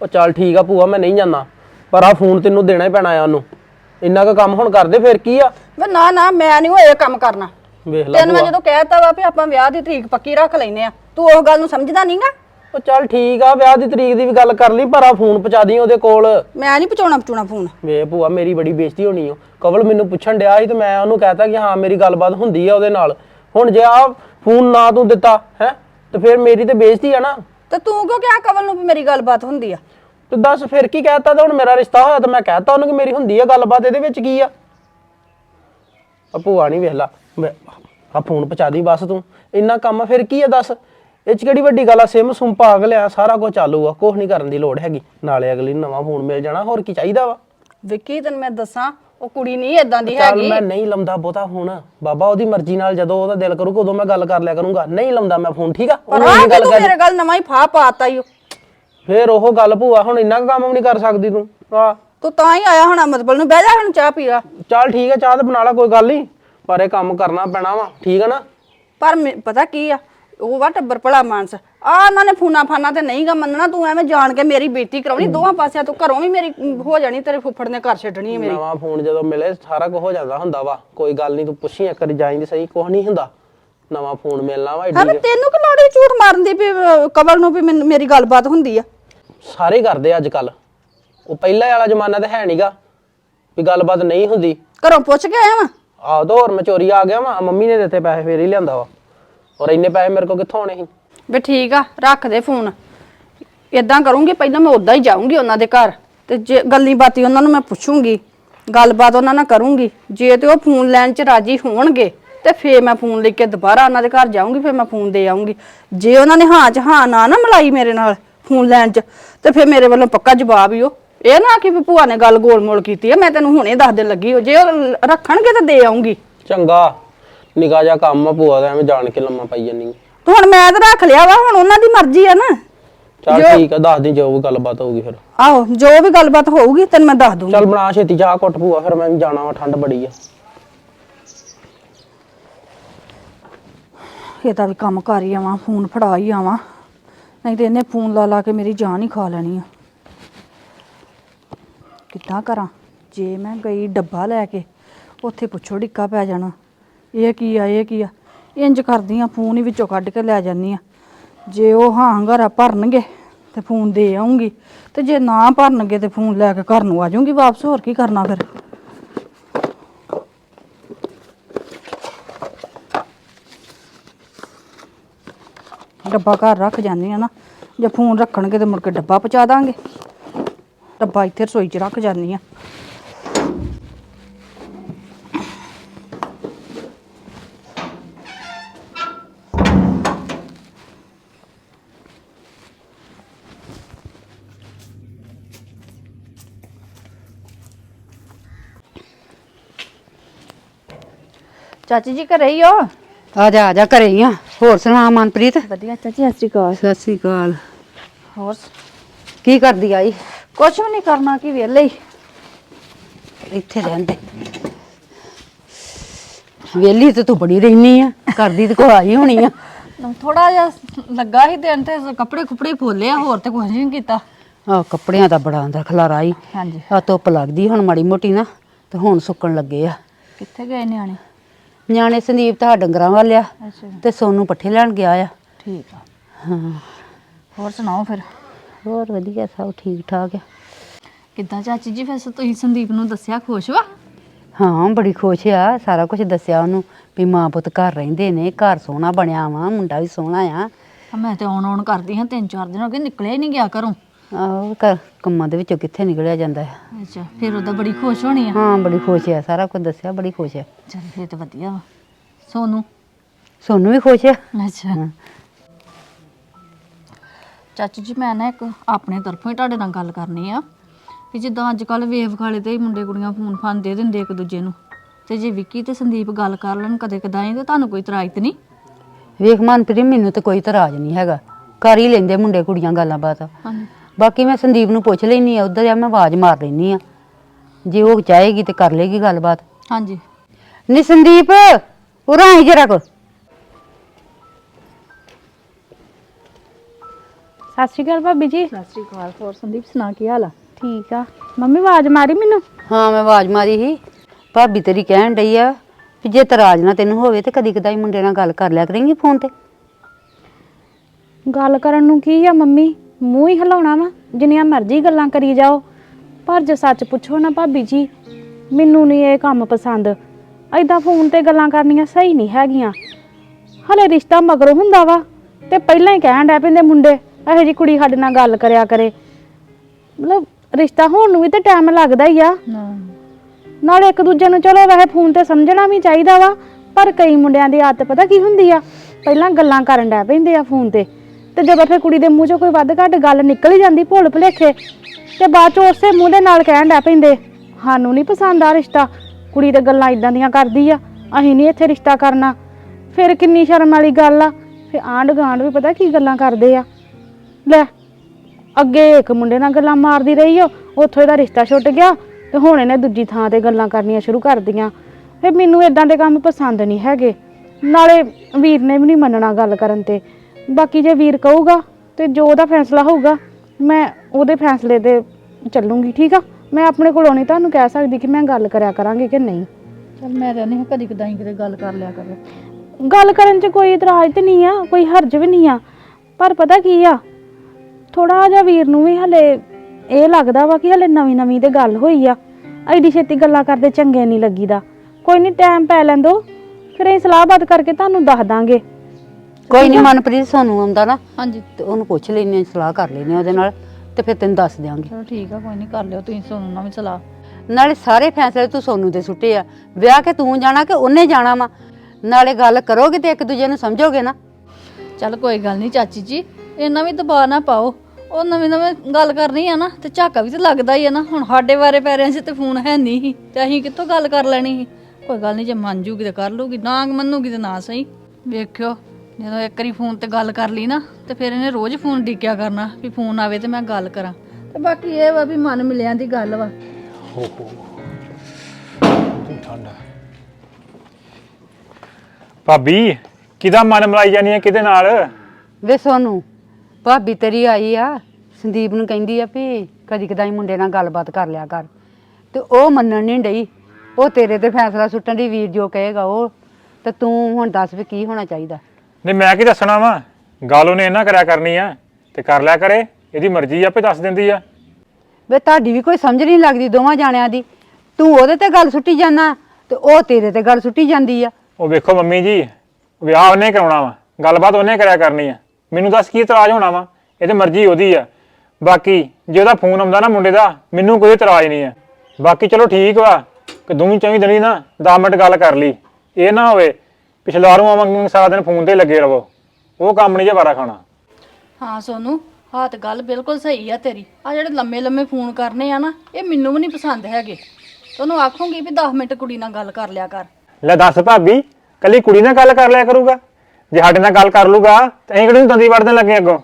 ਉਹ ਚੱਲ ਠੀਕ ਆ ਭੂਆ ਮੈਂ ਨਹੀਂ ਜਾਣਾ ਪਰ ਆ ਫੋਨ ਤੈਨੂੰ ਦੇਣਾ ਹੀ ਪੈਣਾ ਆ ਉਹਨੂੰ। ਇੰਨਾ ਕੁ ਕੰਮ ਹੁਣ ਕਰਦੇ ਫਿਰ ਕੀ ਆ? ਵੇ ਨਾ ਨਾ ਮੈਂ ਨਹੀਂ ਹੋਏ ਕੰਮ ਕਰਨਾ। ਵੇਖ ਲੈ ਤੈਨੂੰ ਮੈਂ ਭੂਆ। ਜਦੋਂ ਕਹਿਤਾ ਵਾ ਵੀ ਆਪਾਂ ਵਿਆਹ ਦੀ ਤਰੀਕ ਪੱਕੀ ਰੱਖ ਲੈਨੇ ਆ ਤੂੰ ਉਹ ਗੱਲ ਨੂੰ ਸਮਝਦਾ ਨਹੀਂਗਾ ਉਹ ਚੱਲ ਠੀਕ ਆ ਵਿਆਹ ਦੀ ਤਰੀਕ ਦੀ ਵੀ ਗੱਲ ਕਰ ਲਈ ਪਰ ਆ ਫੋਨ ਪਹੁੰਚਾ ਦੀ ਉਹਦੇ ਕੋਲ। ਮੈਂ ਨਹੀਂ ਪਚਾਉਣਾ ਪਚਾਉਣਾ ਫੋਨ। ਵੇ ਭੂਆ ਮੇਰੀ ਬੜੀ ਬੇਇੱਜ਼ਤੀ ਹੋਣੀ ਓ। ਕਵਲ ਮੈਨੂੰ ਪੁੱਛਣ ਡਿਆ ਸੀ ਤੇ ਮੈਂ ਉਹਨੂੰ ਕਹਤਾ ਕਿ ਹਾਂ ਮੇਰੀ ਗੱਲਬਾਤ ਹੁੰਦੀ ਆ ਉਹਦੇ ਨਾਲ। ਹੁਣ ਜੇ ਆ ਫੋਨ ਨਾ ਤੂੰ ਦਿੱਤਾ ਹੈ ਤੇ ਫਿਰ ਮੇਰੀ ਤੇ ਬੇਇੱਜ਼ਤੀ ਆ ਨਾ। ਤੇ ਤੂੰ ਕਿਉਂ ਕਿਹਾ ਕਵਲ ਨੂੰ ਵੀ ਮੇਰੀ ਗੱਲਬਾਤ ਹੁੰਦੀ ਆ? ਤੇ ਦੱਸ ਫਿਰ ਕੀ ਕਹਿਤਾ ਤੇ ਹੁਣ ਮੇਰਾ ਰਿਸ਼ਤਾ ਹੋਇਆ ਤੇ ਮੈਂ ਕਹਿਤਾ ਉਹਨੂੰ ਕਿ ਮੇਰੀ ਹੁੰਦੀ ਆ ਗੱਲਬਾਤ ਇਹਦੇ ਵਿੱਚ ਕੀ ਆ? ਆ ਭੂਆ ਨਹੀਂ ਵੇਖ ਲਾ ਆ ਫੋਨ ਪਹੁੰਚਾ ਦੀ ਬਸ ਤੂੰ। ਇੰਨਾ ਕੰਮ ਆ, ਫਿਰ ਕੀ ਆ ਦੱਸ? ਇਹ ਚ ਕਿਹੜੀ ਵੱਡੀ ਗੱਲ ਆ? ਸਿਮ ਸੁਮ ਭਾਗ ਲਿਆ ਸਾਰਾ ਕੁਝ ਚਾਲੂ ਆ ਕੁਝ ਨਹੀਂ ਕਰਨ ਦੀ ਲੋੜ ਹੈਗੀ। ਨਾਲੇ ਅਗਲੀ ਨੂੰ ਨਵਾਂ ਫੋਨ ਮਿਲ ਜਾਣਾ ਹੋਰ ਕੀ ਚਾਹੀਦਾ ਵਾ? ਵਿੱਕੀ ਤੈਨੂੰ ਮੈਂ ਦੱਸਾਂ ਉਹ ਕੁੜੀ ਨਹੀਂ ਇਦਾਂ ਦੀ ਚੱਲ ਹੈਗੀ। ਮੈਂ ਨਹੀਂ ਲੰਦਾ ਬਹੁਤਾ ਫੋਨ ਬਾਬਾ ਉਹਦੀ ਮਰਜ਼ੀ ਨਾਲ ਜਦੋਂ ਉਹਦਾ ਦਿਲ ਕਰੂਗਾ ਉਦੋਂ ਮੈਂ ਗੱਲ ਕਰ ਲਿਆ ਕਰੂੰਗਾ। ਨਹੀਂ ਲੰਦਾ ਮੈਂ ਫੋਨ ਠੀਕ ਆ? ਪਰ ਉਹਨੂੰ ਆ ਇੰਨੀ ਕਿ ਗੱਲ ਤੂੰ ਕਰ ਮੇਰੇ ਗੱਲ ਨਵਾਂ ਹੀ ਫਾ ਪਾਤਾ ਈ ਓ। ਫੇਰ ਉਹ ਗੱਲ ਭੂਆ ਹੁਣ ਇੰਨਾ ਕੁ ਕੰਮ ਵੀ ਨਹੀਂ ਕਰ ਸਕਦੀ ਤੂੰ। ਆ। ਤੂੰ ਤਾਂ ਹੀ ਆਇਆ ਹੋਣਾ ਮਤਲਬ ਨੂੰ ਬਹਿ ਜਾ ਹੁਣ ਚਾਹ ਪੀ ਲਾ। ਚੱਲ ਠੀਕ ਹੈ ਚਾਹ ਤੇ ਬਣਾ ਲਾ ਕੋਈ ਗੱਲ ਨਹੀਂ। ਪਰ ਇਹ ਕੰਮ ਕਰਨਾ ਪੈਣਾ ਵਾ ਠੀਕ ਹੈ ਨਾ? ਪਰ ਮੈਂ- ਪਤਾ ਕੀ ਆ? ਉਹ ਵਾ ਟੱਬਰ ਭਲਾ ਮਾਨਸ। ਆ ਉਹਨਾਂ ਨੇ ਫੂਨਾ ਫਾਨਾ ਤੇ ਨਹੀਂਗਾ ਮੰਨਣਾ ਤੂੰ ਐਵੇਂ ਜਾਣ ਕੇ ਮੇਰੀ ਬੇਇੱਜ਼ਤੀ ਕਰਾਉਣੀ ਦੋਵਾਂ ਪਾਸਿਆਂ ਤੋਂ ਘਰੋਂ ਵੀ ਮੇਰੀ ਅਮ, ਹੋ ਜਾਣੀ ਤੇਰੇ ਫੁੱਫੜ ਨੇ ਘਰ ਛੱਡਣੀ ਹੈ ਮੇਰੀ। ਨਵਾਂ ਫੋਨ ਜਦੋਂ ਮਿਲੇ ਸਾਰਾ ਕੁਝ ਹੋ ਜਾਂਦਾ ਹੁੰਦਾ ਵਾ। ਕੋਈ ਗੱਲ ਨਹੀਂ ਤੂੰ ਪੁੱਛੀ ਇੱਕ ਵਾਰੀ ਜਾਈਂ ਦੀ ਸਹੀ ਕੁਝ ਨਹੀਂ ਹੁੰਦਾ। ਨਵਾਂ ਫੋਨ ਮਿਲਣਾ ਵਾ ਹਾਂ ਤੇ ਤੈਨੂੰ ਕਿ ਲੋੜੀ ਝੂਠ ਮਾਰਨ ਦੀ ਵੀ ਅਹ, ਕਵਲ ਨੂੰ ਵੀ ਮੈਨੂੰ- ਮੇਰੀ ਗੱਲਬਾਤ ਹੁੰਦੀ ਆ? ਸਾਰੇ ਕਰਦੇ ਅੱਜ ਕੱਲ ਉਹ ਪਹਿਲਾਂ ਵਾਲਾ ਜ਼ਮਾਨਾ ਤਾਂ ਹੈ ਨਹੀਂਗਾ ਵੀ ਗੱਲਬਾਤ ਨਹੀਂ ਹੁੰਦੀ। ਘਰੋਂ ਪੁੱਛ ਕੇ ਆਇਆ ਵਾ? ਆਹ ਤਾਂ ਹੋਰ ਮੈਂ ਚੋਰੀ ਆ ਗਿਆ ਵਾ ਮੰਮੀ ਨੇ ਦਿੱਤੇ ਪੈਸੇ ਫੇਰ ਹੀ ਲਿਆਂਦਾ ਵਾ। ਔਰ ਇੰਨੇ ਪੈਸੇ ਮੇਰੇ ਕੋਲ ਕਿੱਥੋਂ ਆਉਣੇ ਸੀ? ਵੀ ਠੀਕ ਆ ਰੱਖ ਦੇ ਫੋਨ। ਇਦਾਂ ਕਰੂੰਗੀ ਪਹਿਲਾਂ ਮੈਂ ਉਦਾਂ ਹੀ ਜਾਊਂਗੀ ਉਹਨਾਂ ਦੇ ਘਰ। ਤੇ ਜੇ ਗੱਲੀ ਬਾਤੀ ਉਹਨਾਂ ਨੂੰ ਮੈਂ ਪੁੱਛੂੰਗੀ ਗੱਲਬਾਤ ਉਹਨਾਂ ਨਾਲ ਕਰੂੰਗੀ। ਜੇ ਤੇ ਉਹ ਫੋਨ ਲੈਣ ਚ ਰਾਜੀ ਹੋਣਗੇ ਤੇ ਫੇਰ ਮੈਂ ਫੋਨ ਲੈ ਕੇ ਦੁਬਾਰਾ ਉਹਨਾਂ ਦੇ ਘਰ ਜਾਊਂਗੀ ਫੇਰ ਮੈਂ ਫੋਨ ਦੇ ਆਊਂਗੀ। ਜੇ ਉਹਨਾਂ ਨੇ ਹਾਂ ਚ ਹਾਂ ਨਾ ਨਾ ਮਲਾਈ ਮੇਰੇ ਨਾਲ ਫੋਨ ਲੈਣ ਚ ਤੇ ਫੇਰ ਮੇਰੇ ਵੱਲੋਂ ਪੱਕਾ ਜਵਾਬ ਹੀ ਉਹ। ਇਹ ਨਾ ਕਿ ਵੀ ਭੂਆ ਨੇ ਗੱਲ ਗੋਲ-ਮੋਲ ਕੀਤੀ ਹੈ ਮੈਂ ਤੈਨੂੰ ਹੁਣੇ ਦੱਸ ਦੇ ਲੱਗੀ ਹੋ। ਜੇ ਉਹ ਰੱਖਣਗੇ ਤਾਂ ਦੇ ਆਊਂਗੀ। ਚੰਗਾ। ਨਿਕਾ ਜਾ ਕੰਮ ਆ ਭੂਆ ਦਾ ਐਵੇਂ ਜਾਣ ਕੇ ਲੰਮਾ ਪਾਈ ਜਾਨੀ ਤੇ ਹੁਣ ਮੈਂ ਤਾਂ ਰੱਖ ਲਿਆ ਵਾ ਹੁਣ ਉਹਨਾਂ ਦੀ ਮਰਜ਼ੀ ਆ ਨਾ। ਚੱਲ ਠੀਕ ਆ ਦੱਸ ਦੀ ਜੋ ਵੀ ਗੱਲਬਾਤ ਹੋਊਗੀ ਫਿਰ। ਆਹੋ ਜੋ ਵੀ ਗੱਲਬਾਤ ਹੋਊਗੀ ਤੈਨੂੰ ਮੈਂ ਦੱਸ ਦੂੰਗੀ। ਚੱਲ ਬਣਾ ਛੇਤੀ ਚਾਹ ਕੁੱਟ ਭੂਆ ਫਿਰ ਮੈਂ ਵੀ ਜਾਣਾ ਵਾ ਠੰਡ ਬੜੀ ਆ। ਇਹਦਾ ਵੀ ਕੰਮ ਕਰ ਹੀ ਆਵਾਂ ਫੋਨ ਫੜਾ ਹੀ ਆਵਾਂ। ਨਹੀਂ ਤੇ ਇਹਨੇ ਫੋਨ ਲਾ ਲਾ ਕੇ ਮੇਰੀ ਜਾਨ ਹੀ ਖਾ ਲੈਣੀ ਆ। ਕਿੱਦਾਂ ਕਰਾਂ? ਜੇ ਮੈਂ ਗਈ ਡੱਬਾ ਲੈ ਕੇ ਉੱਥੇ ਪੁੱਛੋ ਡਿੱਕਾ ਪੈ ਜਾਣਾ। ਇਹ ਕੀ ਆ, ਇਹ ਕੀ ਆ? ਇੰਜ ਕਰਦੀ ਆ, ਫੋਨ ਹੀ ਵਿੱਚੋਂ ਕੱਢ ਕੇ ਲੈ ਜਾਂਦੀ ਆ। ਜੇ ਉਹ ਹਾਂ ਹੰਗਾਰਾ ਭਰਨਗੇ ਤੇ ਫੋਨ ਦੇ ਆਉਂਗੀ ਤੇ ਜੇ ਨਾ ਭਰਨਗੇ ਤੇ ਫੋਨ ਲੈ ਕੇ ਘਰ ਨੂੰ ਆ ਜਾਊਂਗੀ ਵਾਪਸ, ਹੋਰ ਕੀ ਕਰਨਾ ਫਿਰ? ਡੱਬਾ ਘਰ ਰੱਖ ਜਾਂਦੀ ਆ ਨਾ। ਜੇ ਫੋਨ ਰੱਖਣਗੇ ਤੇ ਮੁੜ ਕੇ ਡੱਬਾ ਪਹੁੰਚਾ ਦਾਂਗੇ। ਡੱਬਾ ਇੱਥੇ ਰਸੋਈ 'ਚ ਰੱਖ ਜਾਂਦੀ ਆ। ਚਾਚੀ ਜੀ ਘਰੇ ਹੀ ਹੋ? ਆ ਜਾ ਆ ਜਾ ਘਰੇ ਹੀ ਆ। ਹੋਰ ਸੁਣਾ ਮਨਪ੍ਰੀਤ? ਵਧੀਆ ਚਾਚੀ ਸਤਿ ਸ਼੍ਰੀ ਅਕਾਲ। ਸਤਿ ਸ੍ਰੀ ਅਕਾਲ। ਹੋਰ? ਕੀ ਕਰਦੀ ਆਈ? ਕੁਛ ਵੀ ਨਹੀਂ ਕਰਨਾ ਕੀ ਵਿਹਲੇ ਹੀ। ਇੱਥੇ ਰਹਿੰਦੇ ਵੇਲੀ ਤੇ ਤੂੰ ਬੜੀ ਰਹਿਨੀ ਆ ਕਰਦੀ ਤੇ ਕੋ ਆਈ ਹੋਣੀ ਆ। ਥੋੜਾ ਜਿਹਾ ਲੱਗਾ ਸੀ ਦਿਨ ਤੇ ਕੱਪੜੇ ਕੁਪੜੇ ਫੋਲੇ ਆ ਹੋਰ ਤੇ ਕੁਝ ਨਹੀਂ ਕੀਤਾ। ਆ ਕੱਪੜਿਆਂ ਦਾ ਬੜਾ ਅੰਦਰ ਖਲਾਰਾ ਆਈ ਹਾਂਜੀ। ਆ ਧੁੱਪ ਲੱਗਦੀ ਹੁਣ ਮਾੜੀ ਮੋਟੀ ਨਾ ਤੇ ਹੁਣ ਸੁੱਕਣ ਲੱਗੇ ਆ। ਕਿੱਥੇ ਗਏ ਨਿਆਣੇ? ਨਿਆਣੇ ਸੰਦੀਪ ਤਾਂ ਡੰਗਰਾਂ ਵੱਲ ਆ ਅੱਛਾ ਤੇ ਸੋਨੂੰ ਪੱਠੇ ਲੈਣ ਗਿਆ ਆ। ਠੀਕ ਆ। ਹਾਂ। ਹੋਰ ਸੁਣਾਓ ਫਿਰ? ਹੋਰ ਵਧੀਆ ਸਭ ਠੀਕ ਠਾਕ ਆ। ਕਿੱਦਾਂ ਚਾਚੀ ਜੀ ਫਿਰ ਤੁਸੀਂ ਸੰਦੀਪ ਨੂੰ ਦੱਸਿਆ ਖੁਸ਼ ਵਾ? ਹਾਂ ਬੜੀ ਖੁਸ਼ ਆ ਸਾਰਾ ਕੁਝ ਦੱਸਿਆ ਉਹਨੂੰ ਵੀ ਮਾਂ ਪੁੱਤ ਘਰ ਰਹਿੰਦੇ ਨੇ ਘਰ ਸੋਹਣਾ ਬਣਿਆ ਵਾ ਮੁੰਡਾ ਵੀ ਸੋਹਣਾ ਆ। ਮੈਂ ਤੇ ਆਉਣ ਆਉਣ ਕਰਦੀ ਹਾਂ ਤਿੰਨ ਚਾਰ ਦਿਨ ਹੋ ਗਏ ਨਿਕਲਿਆ ਹੀ ਨਹੀਂ ਗਿਆ ਘਰੋਂ। ਆਹੋ ਘਰ ਕੰਮਾਂ ਦੇ ਵਿੱਚੋਂ ਕਿੱਥੇ ਨਿਕਲਿਆ ਜਾਂਦਾ ਹੈ। ਅੱਛਾ ਫਿਰ ਉਹਦਾ ਬੜੀ ਖੁਸ਼ ਹੋਣੀ ਆ। ਹਾਂ ਬੜੀ ਖੁਸ਼ ਆ ਸਾਰਾ ਕੁਝ ਦੱਸਿਆ ਬੜੀ ਖੁਸ਼ ਆ। ਚਲ ਫਿਰ ਤੇ ਵਧੀਆ ਵਾ। ਸੋਨੂੰ? ਸੋਨੂੰ ਵੀ ਖੁਸ਼ ਆ। ਅੱਛਾ। ਚਾਚੀ ਜੀ ਮੈਂ ਨਾ ਇੱਕ ਆਪਣੇ ਤਰਫੋਂ ਹੀ ਤੁਹਾਡੇ ਨਾਲ ਗੱਲ ਕਰਨੀ ਆ। ਵੀ ਜਿੱਦਾਂ ਅੱਜ ਕੱਲ ਵੇਵ ਖਾਲੇ ਤੇ ਹੀ ਮੁੰਡੇ ਕੁੜੀਆਂ ਫੋਨ ਫਾਨ ਦੇ ਦਿੰਦੇ ਇੱਕ ਦੂਜੇ ਨੂੰ। ਤੇ ਜੇ ਵਿੱਕੀ ਤੇ ਸੰਦੀਪ ਗੱਲ ਕਰ ਲੈਣ ਕਦੇ ਕਦਾਈ ਤੇ ਤੁਹਾਨੂੰ ਕੋਈ ਇਤਰਾਜ਼ਤ ਨਹੀਂ? ਵੇਖ ਮਨਪ੍ਰੀਤ ਮੈਨੂੰ ਤੇ ਕੋਈ ਇਤਰਾਜ਼ ਨਹੀਂ ਹੈਗਾ। ਕਰ ਹੀ ਲੈਂਦੇ ਮੁੰਡੇ ਕੁੜੀਆਂ ਗੱਲਾਂ ਬਾਤ। ਹਾਂਜੀ। ਬਾਕੀ ਮੈਂ ਸੰਦੀਪ ਨੂੰ ਪੁੱਛ ਲੈਣੀ ਆ ਉਧਰ ਆ ਮੈਂ ਆਵਾਜ਼ ਮਾਰ ਲੈਣੀ ਆ ਜੇ ਉਹ ਚਾਹੇਗੀ ਤੇ ਕਰ ਲੇਗੀ ਗੱਲਬਾਤ। ਹਾਂਜੀ। ਨੀ ਸੰਦੀਪ ਉਰਾਂ ਹੀ ਜਰਾ ਕੋ। ਸਤਿ ਸ਼੍ਰੀ ਅਕਾਲ ਭਾਬੀ ਜੀ। ਸਤਿ ਸ਼੍ਰੀ ਅਕਾਲ ਹੋਰ ਸੰਦੀਪ ਸੁਣਾ ਕੀ ਹਾਲ ਆ? ਠੀਕ ਆ। ਮੰਮੀ ਆਵਾਜ਼ ਮਾਰੀ ਮੈਨੂੰ? ਹਾਂ ਮੈਂ ਆਵਾਜ਼ ਮਾਰੀ ਸੀ। ਭਾਬੀ ਤੇਰੀ ਕਹਿਣ ਡਈ ਆ ਵੀ ਜੇ ਤਰਾਜ ਨਾ ਤੈਨੂੰ ਹੋਵੇ ਤੇ ਕਦੀ ਕਦਾਈ ਮੁੰਡੇ ਨਾਲ ਗੱਲ ਕਰ ਲਿਆ ਕਰੇਂਗੀ ਫੋਨ ਤੇ। ਗੱਲ ਕਰਨ ਨੂੰ ਕੀ ਆ ਮੰਮੀ? ਮੂੰਹ ਹੀ ਹਿਲਾਉਣਾ ਵਾ ਜਿੰਨੀਆਂ ਮਰਜ਼ੀ ਗੱਲਾਂ ਕਰੀ ਜਾਓ। ਪਰ ਜੇ ਸੱਚ ਪੁੱਛੋ ਨਾ ਭਾਬੀ ਜੀ ਮੈਨੂੰ ਨਹੀਂ ਇਹ ਕੰਮ ਪਸੰਦ। ਐਦਾਂ ਫੋਨ ਤੇ ਗੱਲਾਂ ਕਰਨੀਆਂ ਸਹੀ ਨਹੀਂ ਹੈਗੀਆਂ। ਹਲੇ ਰਿਸ਼ਤਾ ਮਗਰੋਂ ਹੁੰਦਾ ਵਾ ਤੇ ਪਹਿਲਾਂ ਹੀ ਕਹਿਣ ਡੈ ਪੈਂਦੇ ਮੁੰਡੇ ਇਹੋ ਜੀ ਕੁੜੀ ਸਾਡੇ ਨਾਲ ਗੱਲ ਕਰਿਆ ਕਰੇ। ਮਤਲਬ ਰਿਸ਼ਤਾ ਹੋਣ ਨੂੰ ਵੀ ਤੇ ਟਾਈਮ ਲੱਗਦਾ ਹੀ ਆ। ਨਾਲ ਇੱਕ ਦੂਜੇ ਨੂੰ ਚਲੋ ਵੈਸੇ ਫੋਨ ਤੇ ਸਮਝਣਾ ਵੀ ਚਾਹੀਦਾ ਵਾ ਪਰ ਕਈ ਮੁੰਡਿਆਂ ਦੀ ਆਦਤ ਪਤਾ ਕੀ ਹੁੰਦੀ ਆ? ਪਹਿਲਾਂ ਗੱਲਾਂ ਕਰਨ ਡੈ ਪੈਂਦੇ ਆ ਫੋਨ ਤੇ। ਤੇ ਜਦੋਂ ਫਿਰ ਕੁੜੀ ਦੇ ਮੂੰਹ ਚੋਂ ਕੋਈ ਵੱਧ ਘੱਟ ਗੱਲ ਨਿਕਲ ਹੀ ਜਾਂਦੀ ਭੁੱਲ ਭੁਲੇਖੇ, ਤੇ ਬਾਅਦ ਚ ਉਸੇ ਮੂੰਹ ਦੇ ਨਾਲ ਕਹਿਣ ਡੈ ਪੈਂਦੇ, ਸਾਨੂੰ ਨਹੀਂ ਪਸੰਦ ਆ ਰਿਸ਼ਤਾ, ਕੁੜੀ ਤੇ ਗੱਲਾਂ ਇਦਾਂ ਦੀਆਂ ਕਰਦੀ ਆ, ਅਸੀਂ ਨਹੀਂ ਇੱਥੇ ਰਿਸ਼ਤਾ ਕਰਨਾ। ਫਿਰ ਕਿੰਨੀ ਸ਼ਰਮ ਵਾਲੀ ਗੱਲ ਆ, ਫਿਰ ਆਂਢ ਗਾਂਢ ਵੀ ਪਤਾ ਕੀ ਗੱਲਾਂ ਕਰਦੇ ਆ। ਲੈ, ਅੱਗੇ ਇੱਕ ਮੁੰਡੇ ਨਾਲ ਗੱਲਾਂ ਮਾਰਦੀ ਰਹੀ ਓ, ਉੱਥੋਂ ਇਹਦਾ ਰਿਸ਼ਤਾ ਛੁੱਟ ਗਿਆ, ਤੇ ਹੁਣ ਇਹਨੇ ਦੂਜੀ ਥਾਂ ਤੇ ਗੱਲਾਂ ਕਰਨੀਆਂ ਸ਼ੁਰੂ ਕਰ ਦਿੱਤੀਆਂ। ਫਿਰ ਮੈਨੂੰ ਇਦਾਂ ਦੇ ਕੰਮ ਪਸੰਦ ਨਹੀਂ ਹੈਗੇ, ਨਾਲੇ ਵੀਰ ਨੇ ਵੀ ਨਹੀਂ ਮੰਨਣਾ ਗੱਲ ਕਰਨ ਤੇ। ਬਾਕੀ ਜੇ ਵੀਰ ਕਹੂਗਾ ਤੇ ਜੋ ਉਹਦਾ ਫੈਸਲਾ ਹੋਊਗਾ ਮੈਂ ਉਹਦੇ ਫੈਸਲੇ ਤੇ ਚੱਲੂੰਗੀ ਠੀਕ ਆ? ਮੈਂ ਆਪਣੇ ਕੋਲੋਂ ਨਹੀਂ ਤੁਹਾਨੂੰ ਕਹਿ ਸਕਦੀ ਕਿ ਮੈਂ ਗੱਲ ਕਰਿਆ ਕਰਾਂਗੀ ਕਿ ਨਹੀਂ। ਚਲ ਮੈਂ ਤਾਂ ਨਹੀਂ ਕਦੀ ਕਦਾਈ ਕਿਤੇ ਗੱਲ ਕਰ ਲਿਆ ਕਰੇ। ਗੱਲ ਕਰਨ 'ਚ ਕੋਈ ਇਤਰਾਜ਼ ਤੇ ਨਹੀਂ ਆ ਕੋਈ ਹਰਜ ਵੀ ਨਹੀਂ ਆ ਪਰ ਪਤਾ ਕੀ ਆ? ਥੋੜਾ ਜਿਹਾ ਵੀਰ ਨੂੰ ਵੀ ਹਲੇ ਇਹ ਲੱਗਦਾ ਵਾ ਕਿ ਹਲੇ ਨਵੀਂ ਨਵੀਂ ਤੇ ਗੱਲ ਹੋਈ ਆ। ਐਡੀ ਛੇਤੀ ਗੱਲਾਂ ਕਰਦੇ ਚੰਗੇ ਨਹੀਂ ਲੱਗੀਦਾ। ਕੋਈ ਨਹੀਂ ਟਾਈਮ ਪੈ ਲੈਂਦੋ ਫਿਰ ਅਸੀਂ ਸਲਾਹਬਾਤ ਕਰਕੇ ਤੁਹਾਨੂੰ ਦੱਸ ਦਾਂਗੇ। ਕੋਈ ਨਹੀਂ ਮਨਪ੍ਰੀਤ ਸਾਨੂੰ ਆਉਂਦਾ ਨਾ ਹਾਂਜੀ। ਤੇ ਉਹਨੂੰ ਪੁੱਛ ਲੈਨੇ ਸਲਾਹ ਕਰ ਲੈਨੇ ਉਹਦੇ ਨਾਲ ਤੇ ਫਿਰ ਤੈਨੂੰ ਦੱਸ ਦਿਆਂਗੇ। ਚਲੋ ਠੀਕ ਆ ਕੋਈ ਨਹੀਂ ਕਰ ਲਿਓ ਤੁਸੀਂ ਸੋਨੂੰ ਨਾਲ ਵੀ ਸਲਾਹ। ਨਾਲੇ ਸਾਰੇ ਫੈਸਲੇ ਤੂੰ ਸੋਨੂੰ ਦੇ ਸੁੱਟੇ ਆ। ਵਿਆਹ ਕੇ ਤੂੰ ਜਾਣਾ ਕਿ ਉਹਨੇ ਜਾਣਾ ਵਾ? ਨਾਲੇ ਗੱਲ ਕਰੋਗੇ ਤੇ ਇੱਕ ਦੂਜੇ ਨੂੰ ਸਮਝੋਗੇ ਨਾ? ਚੱਲ ਕੋਈ ਗੱਲ ਨਹੀਂ ਚਾਚੀ ਜੀ ਇੰਨਾ ਵੀ ਦਬਾਅ ਨਾ ਪਾਓ। ਉਹ ਨਵੇਂ ਨਵੇਂ ਗੱਲ ਕਰਨੀ ਆ ਨਾ ਤੇ ਝਾਕਾ ਵੀ ਤੇ ਲੱਗਦਾ ਹੀ ਆ ਨਾ। ਹੁਣ ਸਾਡੇ ਬਾਰੇ ਪੈਰਿਆਂ 'ਚ ਤੇ ਫੋਨ ਹੈ ਨਹੀਂ ਸੀ ਤੇ ਅਸੀਂ ਕਿੱਥੋਂ ਗੱਲ ਕਰ ਲੈਣੀ ਸੀ? ਕੋਈ ਗੱਲ ਨਹੀਂ ਜੇ ਮੰਨ ਜੂਗੀ ਤੇ ਕਰ ਲੂਗੀ ਨਾ ਮੰਨੂਗੀ ਤੇ ਨਾ ਸਹੀ। ਵੇਖਿਓ। ਜਦੋਂ ਇੱਕ ਵਾਰੀ ਫੋਨ ਤੇ ਗੱਲ ਕਰ ਲਈ ਨਾ ਤੇ ਫਿਰ ਇਹਨੇ ਰੋਜ਼ ਫੋਨ ਡੀਕਿਆ ਕਰਨਾ ਵੀ ਫੋਨ ਆਵੇ ਤੇ ਮੈਂ ਗੱਲ ਕਰਾਂ। ਤੇ ਬਾਕੀ ਇਹ ਵਾ ਵੀ ਮਨ ਮਿਲਿਆਂ ਦੀ ਗੱਲ ਵਾ। ਠੰਡਾ ਭਾਬੀ ਕਿਦਾ ਮਨ ਮਲਾਈ ਜਾਨੀ ਹੈ ਕਿਹਦੇ ਨਾਲ? ਵੇ ਸੋਨੂੰ ਭਾਬੀ ਤੇਰੀ ਆਈ ਆ ਸੰਦੀਪ ਨੂੰ ਕਹਿੰਦੀ ਆ ਵੀ ਕਦੀ ਕਦਾਈ ਮੁੰਡੇ ਨਾਲ ਗੱਲਬਾਤ ਕਰ ਲਿਆ ਕਰ। ਤੇ ਉਹ ਮੰਨਣ ਨਹੀਂ ਡਈ ਉਹ ਤੇਰੇ ਤੇ ਫੈਸਲਾ ਸੁੱਟਣ ਦੀ ਵੀਰ ਜੋ ਕਹੇਗਾ ਉਹ ਤੇ ਤੂੰ ਹੁਣ ਦੱਸ ਵੀ ਕੀ ਹੋਣਾ ਚਾਹੀਦਾ। ਨਹੀਂ ਮੈਂ ਕੀ ਦੱਸਣਾ ਵਾ? ਗੱਲ ਉਹਨੇ ਇਹਨਾਂ ਕਰਿਆ ਕਰਨੀ ਆ ਤੇ ਕਰ ਲਿਆ ਕਰੇ ਇਹਦੀ ਮਰਜ਼ੀ ਆਪੇ ਦੱਸ ਦਿੰਦੀ ਆ। ਵੇ ਤੁਹਾਡੀ ਵੀ ਕੋਈ ਸਮਝ ਨਹੀਂ ਲੱਗਦੀ ਦੋਵਾਂ ਜਾਣਿਆਂ ਦੀ। ਤੂੰ ਉਹਦੇ ਤੇ ਗੱਲ ਸੁੱਟੀ ਜਾਂਦਾ ਤੇ ਉਹ ਤੇਰੇ ਤੇ ਗੱਲ ਸੁੱਟੀ ਜਾਂਦੀ ਆ। ਉਹ ਵੇਖੋ ਮੰਮੀ ਜੀ ਵਿਆਹ ਉਹਨੇ ਕਰਾਉਣਾ ਵਾ ਗੱਲਬਾਤ ਉਹਨੇ ਕਰਿਆ ਕਰਨੀ ਆ। ਮੈਨੂੰ ਦੱਸ ਕੀ ਇਤਰਾਜ਼ ਹੋਣਾ ਵਾ ਇਹ ਤੇ ਮਰਜ਼ੀ ਉਹਦੀ ਆ। ਬਾਕੀ ਜੇ ਉਹਦਾ ਫੋਨ ਆਉਂਦਾ ਨਾ ਮੁੰਡੇ ਦਾ ਮੈਨੂੰ ਕੋਈ ਇਤਰਾਜ਼ ਨਹੀਂ ਆ। ਬਾਕੀ ਚਲੋ ਠੀਕ ਵਾ ਕਿ ਦੋਵੇਂ ਚੌਵੀ ਦਿਨੀ ਨਾ 10 ਮਿੰਟ ਗੱਲ ਕਰ ਲਈ। ਇਹ ਨਾ ਹੋਵੇ ਪਿਛਲਾਰੂ ਆਵਾਂਗੇ ਸਾਰਾ ਦਿਨ ਫੋਨ ਤੇ ਲੱਗੇ ਰਹੋ। ਉਹ ਕੰਮ ਨਹੀਂ ਜੇ ਵਾਰਾ ਖਾਣਾ। ਹਾਂ ਸੋਨੂੰ ਹਾਂ ਤੇ ਗੱਲ ਬਿਲਕੁਲ ਸਹੀ ਆ ਤੇਰੀ। ਆ ਜਿਹੜੇ ਲੰਮੇ ਲੰਮੇ ਫੋਨ ਕਰਨੇ ਆ ਨਾ ਇਹ ਮੈਨੂੰ ਵੀ ਨਹੀਂ ਪਸੰਦ ਹੈਗੇ। ਤੁਹਾਨੂੰ ਆਖੂੰਗੀ ਵੀ 10 ਮਿੰਟ ਕੁੜੀ ਨਾਲ ਗੱਲ ਕਰ ਲਿਆ ਕਰ। ਲੈ ਦੱਸ ਭਾਬੀ ਕੱਲੀ ਕੁੜੀ ਨਾਲ ਗੱਲ ਕਰ ਲਿਆ ਕਰੂਗਾ? ਜੇ ਸਾਡੇ ਨਾਲ ਗੱਲ ਕਰ ਲੂਗਾ ਤਾਂ ਅਸੀਂ ਕਿਹੜੀ ਨੂੰ ਦੰਦੀ ਵੜਨ ਲੱਗੇ ਅੱਗੋਂ?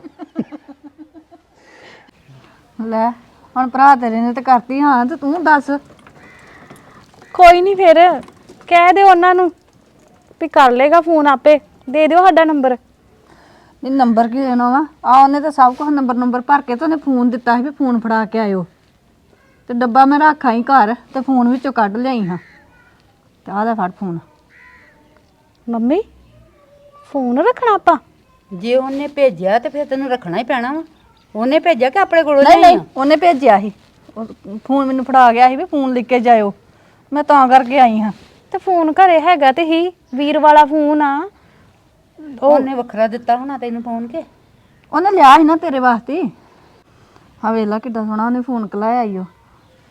ਲੈ ਹੁਣ ਭਰਾ ਤੇਰੇ ਨੇ ਤੇ ਕਰਤੀ ਹਾਂ ਤੇ ਤੂੰ ਦੱਸ। ਕੋਈ ਨਹੀਂ ਫਿਰ ਕਹਿ ਦਿਓ ਉਹਨਾਂ ਨੂੰ। ਵੀ ਕਰ ਲੇਗਾ ਫੋਨ ਆਪੇ ਦੇ ਦਿਓ ਸਾਡਾ ਨੰਬਰ। ਨਹੀਂ ਨੰਬਰ ਕੀ ਦੇਣਾ ਵਾ? ਆ ਉਹਨੇ ਤਾਂ ਸਭ ਕੁਝ ਨੰਬਰ ਨੰਬਰ ਭਰ ਕੇ ਤੇ ਉਹਨੇ ਫੋਨ ਦਿੱਤਾ ਸੀ ਵੀ ਫੋਨ ਫੜਾ ਕੇ ਆਇਓ। ਤੇ ਡੱਬਾ ਮੈਂ ਰੱਖਾਂ ਹੀ ਘਰ ਤੇ ਫੋਨ ਵਿੱਚੋਂ ਕੱਢ ਲਿਆਈ ਹਾਂ। ਤੇ ਆਹ ਲੈ ਫੜ ਫੋਨ। ਮੰਮੀ ਫੋਨ ਰੱਖਣਾ ਆਪਾਂ? ਜੇ ਉਹਨੇ ਭੇਜਿਆ ਤੇ ਫਿਰ ਤੈਨੂੰ ਰੱਖਣਾ ਹੀ ਪੈਣਾ ਵਾ। ਉਹਨੇ ਭੇਜਿਆ ਕਿ ਆਪਣੇ ਕੋਲੋਂ ਨਹੀਂ ਨਹੀਂ ਉਹਨੇ ਭੇਜਿਆ ਸੀ। ਉਹ ਫੋਨ ਮੈਨੂੰ ਫੜਾ ਗਿਆ ਸੀ ਵੀ ਫੋਨ ਲਿਖ ਕੇ ਜਾਇਓ। ਮੈਂ ਤਾਂ ਕਰਕੇ ਆਈ ਹਾਂ। ਤੇ ਫੋਨ ਘਰੇ ਹੈਗਾ ਤੇ ਹੀ। ਵੀਰ ਵਾਲਾ ਫੋਨ ਆ। ਉਹਨੇ ਵੱਖਰਾ ਦਿੱਤਾ ਹੋਣਾ ਤੈਨੂੰ ਪਾਉਣ ਕੇ? ਉਹਨੇ ਲਿਆ ਸੀ ਨਾ ਤੇਰੇ ਵਾਸਤੇ। ਹਾਂ ਵੇਲਾ ਕਿੱਡਾ ਸੋਹਣਾ ਉਹਨੇ ਫੋਨ ਕਲਾਇਆ ਈਓ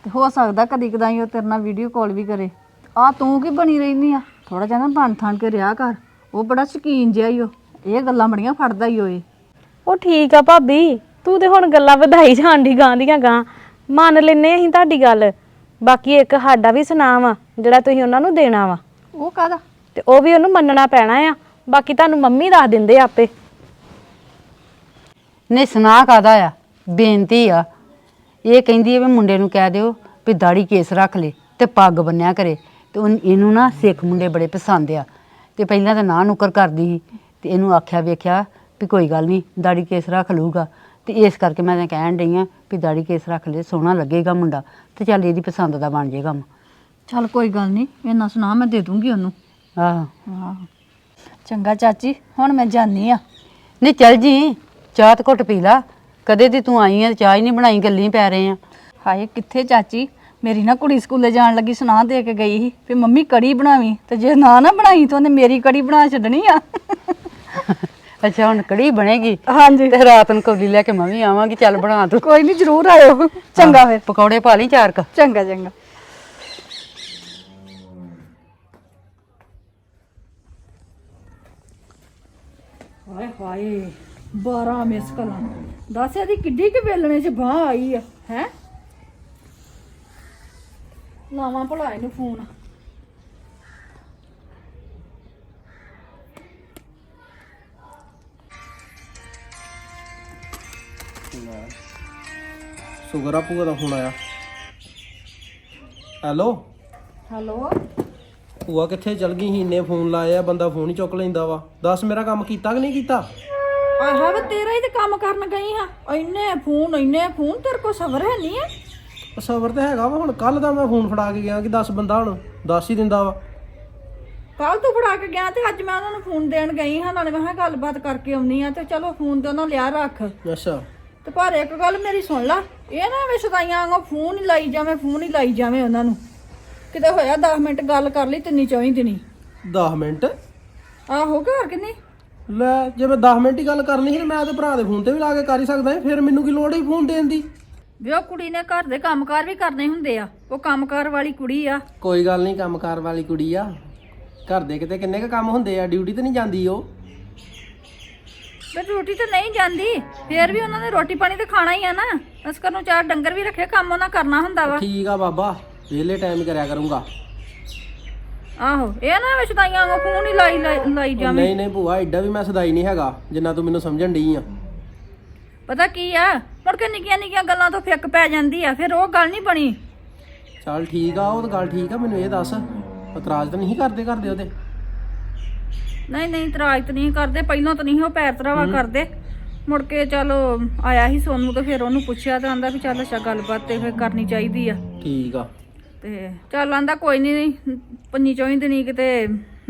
ਤੇ ਹੋ ਸਕਦਾ ਕਦੀ ਕਦਾਈ ਉਹ ਤੇਰੇ ਨਾਲ ਵੀਡੀਓ ਕਾਲ ਵੀ ਕਰੇ। ਆ ਤੂੰ ਕੀ ਬਣੀ ਰਹਿਨੀ ਆ? ਥੋੜਾ ਜਿਹਾ ਨਾ ਬਣ ਥਾਣ ਕੇ ਰਿਹਾ ਕਰ। ਉਹ ਬੜਾ ਸ਼ਕੀਨ ਜਿਹਾ ਈ ਓ ਇਹ ਗੱਲਾਂ ਬੜੀਆਂ ਫੜਦਾ ਈ ਓਏ ਉਹ ਠੀਕ ਆ ਭਾਬੀ। ਤੂੰ ਤੇ ਹੁਣ ਗੱਲਾਂ ਵਧਾਈ ਜਾਂਦੀ ਗਾਂ ਦੀਆਂ ਗਾਂ ਮੰਨ ਲੈਨੇ ਅਸੀਂ ਤੁਹਾਡੀ ਗੱਲ। ਬਾਕੀ ਇੱਕ ਸਾਡਾ ਵੀ ਸੁਨਾਮ ਆ ਜਿਹੜਾ ਤੁਸੀਂ ਉਹਨਾਂ ਨੂੰ ਦੇਣਾ ਵਾ। ਉਹ ਕਾਹਦਾ? ਤੇ ਉਹ ਵੀ ਉਹਨੂੰ ਮੰਨਣਾ ਪੈਣਾ ਆ। ਬਾਕੀ ਤੁਹਾਨੂੰ ਮੰਮੀ ਦੱਸ ਦਿੰਦੇ ਆ ਆਪੇ। ਨਹੀਂ ਸੁਨਾ ਕਾਦਾ ਆ? ਬੇਨਤੀ ਆ। ਇਹ ਕਹਿੰਦੀ ਹੈ ਵੀ ਮੁੰਡੇ ਨੂੰ ਕਹਿ ਦਿਓ ਵੀ ਦਾੜੀ ਕੇਸ ਰੱਖ ਲੈ ਤੇ ਪੱਗ ਬੰਨਿਆ ਕਰੇ। ਤੇ ਉਹਨ- ਇਹਨੂੰ ਨਾ ਸਿੱਖ ਮੁੰਡੇ ਬੜੇ ਪਸੰਦ ਆ। ਤੇ ਪਹਿਲਾਂ ਤਾਂ ਨਾ ਨੁਕਰ ਕਰਦੀ ਸੀ ਤੇ ਇਹਨੂੰ ਆਖਿਆ ਵੇਖਿਆ ਵੀ ਕੋਈ ਗੱਲ ਨਹੀਂ ਦਾੜੀ ਕੇਸ ਰੱਖ ਲੂਗਾ ਤੇ ਇਸ ਕਰਕੇ ਮੈਂ ਤਾਂ ਕਹਿਣ ਡਈ ਆ ਵੀ ਦਾੜੀ ਕੇਸ ਰੱਖ ਲੈ ਸੋਹਣਾ ਲੱਗੇਗਾ ਮੁੰਡਾ ਤੇ ਚੱਲ ਇਹਦੀ ਪਸੰਦ ਦਾ ਬਣ ਜਾਏਗਾ ਕੰਮ ਚੱਲ ਕੋਈ ਗੱਲ ਨਹੀਂ ਇਹਨਾਂ ਸੁਣਾ ਮੈਂ ਦੇ ਦੂੰਗੀ ਉਹਨੂੰ। ਆਹੋ। ਹਾਂ ਚੰਗਾ ਚਾਚੀ ਹੁਣ ਮੈਂ ਜਾਨੀ ਆ। ਨਹੀਂ ਚੱਲ ਜੀ ਚਾਹ ਤੇ ਘੁੱਟ ਪੀ ਲਾ। ਕਦੇ ਦੀ ਤੂੰ ਆਈ ਆ ਚਾਹ ਹੀ ਨਹੀਂ ਬਣਾਈ ਗੱਲਾਂ ਹੀ ਪੈ ਰਹੇ ਆ ਹਾਏ ਕਿੱਥੇ ਚਾਚੀ? ਮੇਰੀ ਨਾ ਕੁੜੀ ਸਕੂਲੇ ਜਾਣ ਲੱਗੀ ਸੁਣਾ ਦੇ ਕੇ ਗਈ ਸੀ। ਵੀ ਮੰਮੀ ਕੜੀ ਬਣਾਵੀਂ ਤੇ ਜੇ ਨਾ ਨਾ ਬਣਾਈ ਤਾਂ ਉਹਨੇ ਮੇਰੀ ਕੜੀ ਬਣਾ ਛੱਡਣੀ ਆ। ਅੱਛਾ ਹੁਣ ਕੜੀ ਬਣੇਗੀ? ਹਾਂਜੀ। ਤੇ ਰਾਤ ਨੂੰ ਕੌਲੀ ਲੈ ਕੇ ਮੈਂ ਵੀ ਆਵਾਂਗੀ ਚੱਲ ਬਣਾ ਤੂੰ। ਕੋਈ ਨਹੀਂ ਜ਼ਰੂਰ ਆਇਓ। ਚੰਗਾ ਫਿਰ। ਪਕੌੜੇ ਪਾ ਲਈ ਚਾਰ ਕ? ਚੰਗਾ ਚੰਗਾ। ਹਾਏ ਹਾਏ 12 ਮਿਸ ਕਲਾਂ ਦੱਸ ਇਹਦੀ ਕਿੱਡੀ ਕਿ ਵੇਲਣੇ ਚ ਬਾਹ ਆਈ ਆ ਹੈ? ਲਾਵਾਂ ਭਲਾ ਇਹਨੂੰ ਫੋਨ। ਆ ਭੂਆ ਦਾ ਫੋਨ ਆਇਆ। ਹੈਲੋ? ਹੈਲੋ? ਭੂਆ ਕਿੱਥੇ ਚਲ ਗਈ ਇੰਨੇ ਫੋਨ ਲਾਏ ਆ ਬੰਦਾ ਫੋਨ ਹੀ ਚੁੱਕ ਲੈਂਦਾ ਵਾ। ਦੱਸ ਮੇਰਾ ਕੰਮ ਕੀਤਾ ਕਿ ਨਹੀਂ ਕੀਤਾ? ਆਹਾ ਵੇ ਤੇਰਾ ਹੀ ਤੇ ਕੰਮ ਕਰਨ ਗਈ ਹਾਂ। ਇੰਨੇ ਫੋਨ ਇੰਨੇ ਫੋਨ ਤੇਰੇ ਕੋ ਸਬਰ ਹੈ ਨਹੀਂ ਹੈ? ਸਬਰ ਤੇ ਹੈਗਾ ਵਾ ਹੁਣ ਕੱਲ ਦਾ ਮੈਂ ਫੋਨ ਫੜਾ ਕੇ ਗਿਆ ਕਿ 10 ਬੰਦਾ ਹੁਣ ਦੱਸ ਹੀ ਦਿੰਦਾ ਵਾ। ਕੱਲ ਤੂੰ ਫੜਾ ਕੇ ਗਿਆ ਤੇ ਅੱਜ ਮੈਂ ਉਹਨਾਂ ਨੂੰ ਫੋਨ ਦੇਣ ਗਈ ਹਾਂ ਨਾਲੇ ਮੈਂ ਕਿਹਾ ਗੱਲਬਾਤ ਕਰਕੇ ਆਉਣੀ ਆ ਤੇ ਚਲੋ ਫੋਨ ਤੇ ਉਹਨਾਂ ਲਿਆ ਰੱਖ। ਅੱਛਾ। ਤੇ ਪਰ ਇੱਕ ਗੱਲ ਮੇਰੀ ਸੁਣ ਲਾ ਇਹ ਨਾ ਵੇ ਸਦਾਈਆਂ ਵਾਂਗੂ ਫੋਨ ਹੀ ਲਾਈ ਜਾਵੇਂ ਫੋਨ ਹੀ ਲਾਈ ਜਾਵੇਂ ਉਹਨਾਂ ਨੂੰ। ਕਿਤੇ ਹੋਇਆ 10 ਮਿੰਟ ਗੱਲ ਕਰ ਲਈ ਤਿੰਨੀ ਚੌਵੀ ਦਿਨੀ? 10 ਮਿੰਟ? ਆਹੋ ਘਰ ਕਿੰਨੀ? ਲੈ ਜੇ ਮੈਂ 10 ਮਿੰਟ ਹੀ ਗੱਲ ਕਰਨੀ ਸੀ ਤੇ ਮੈਂ ਤੇ ਭਰਾ ਦੇ ਫੋਨ ਤੇ ਵੀ ਲਾ ਕੇ ਕਰ ਹੀ ਸਕਦਾ ਸੀ ਫਿਰ ਮੈਨੂੰ ਕੀ ਲੋੜ ਹੀ ਫੋਨ ਦੇਣ ਦੀ? ਵੀ ਉਹ ਕੁੜੀ ਨੇ ਘਰ ਦੇ ਕੰਮਕਾਰ ਵੀ ਕਰਨੇ ਹੁੰਦੇ ਆ। ਉਹ ਕੰਮਕਾਰ ਵਾਲੀ ਕੁੜੀ ਆ। ਕੋਈ ਗੱਲ ਨਹੀਂ ਕੰਮਕਾਰ ਵਾਲੀ ਕੁੜੀ ਆ। ਘਰ ਦੇ ਕਿਤੇ ਕਿੰਨੇ ਕ ਕੰਮ ਹੁੰਦੇ ਆ ਡਿਊਟੀ ਤੇ ਨਹੀਂ ਜਾਂਦੀ ਉਹ? ਵੀ ਰੋਟੀ ਤੇ ਨਹੀਂ ਜਾਂਦੀ ਫੇਰ ਵੀ ਉਹਨਾਂ ਨੇ ਰੋਟੀ ਪਾਣੀ ਤੇ ਖਾਣਾ ਹੀ ਆ ਨਾ। ਇਸ ਨੂੰ ਚਾਰ ਡੰਗਰ ਵੀ ਰੱਖੇ ਕੰਮ ਉਹਨਾਂ ਕਰਨਾ ਹੁੰਦਾ ਵਾ। ਠੀਕ ਆ ਬਾਬਾ। ਵਿਹਲੇ ਟਾਈਮ ਕਰਿਆ ਕਰੂੰਗਾ। ਆਹੋ ਇਹ ਨਾ ਵਿੱਚ ਤਾਈਆਂ ਵਾਂਗੂ ਫੋਨ ਹੀ ਲਾਈ ਲਾਈ- ਲਾਈ ਜਾਵੇਂ। ਨਹੀਂ ਨਹੀਂ ਭੂਆ ਐਡਾ ਵੀ ਮੈਂ ਸਦਾਈ ਨਹੀਂ ਹੈਗਾ ਜਿੰਨਾ ਤੂੰ ਮੈਨੂੰ ਸਮਝਣ ਡਈ ਆ। ਪਤਾ ਕੀ ਆ ਮੁੜ ਕੇ ਨਿੱਕੀਆਂ ਨਿੱਕੀਆਂ ਗੱਲਾਂ ਤੋਂ ਫਿੱਕ ਪੈ ਜਾਂਦੀ ਆ ਫਿਰ ਉਹ ਗੱਲ ਨਹੀਂ ਬਣੀ। ਚੱਲ ਠੀਕ ਆ ਉਹ ਤਾਂ ਗੱਲ ਠੀਕ ਆ ਮੈਨੂੰ ਇਹ ਦੱਸ ਇਤਰਾਜ਼ ਤਾਂ ਨਹੀਂ ਕਰਦੇ ਕਰਦੇ ਉਹਦੇ? ਨਹੀਂ ਨਹੀਂ ਇਤਰਾਜ਼ ਤਾਂ ਨਹੀਂ ਕਰਦੇ ਪਹਿਲਾਂ ਤਾਂ ਨਹੀਂ ਉਹ ਪੈਰ ਤਰਾਵਾ ਕਰਦੇ। ਮੁੜ ਕੇ ਚਲੋ ਆਇਆ ਸੀ ਸੋਨੂੰ ਤੇ ਫਿਰ ਉਹਨੂੰ ਪੁੱਛਿਆ ਤਾਂ ਆਂਦਾ ਵੀ ਚੱਲ ਅੱਛਾ ਗੱਲਬਾਤ ਤੇ ਫਿਰ ਕਰਨੀ ਚਾਹੀਦੀ ਆ। ਠੀਕ ਆ। ਤੇ ਚੱਲ ਆਂਦਾ ਕੋਈ ਨਹੀਂ ਪੰਨੀ ਚੌਵੀ ਦਿਨੀ ਕਿਤੇ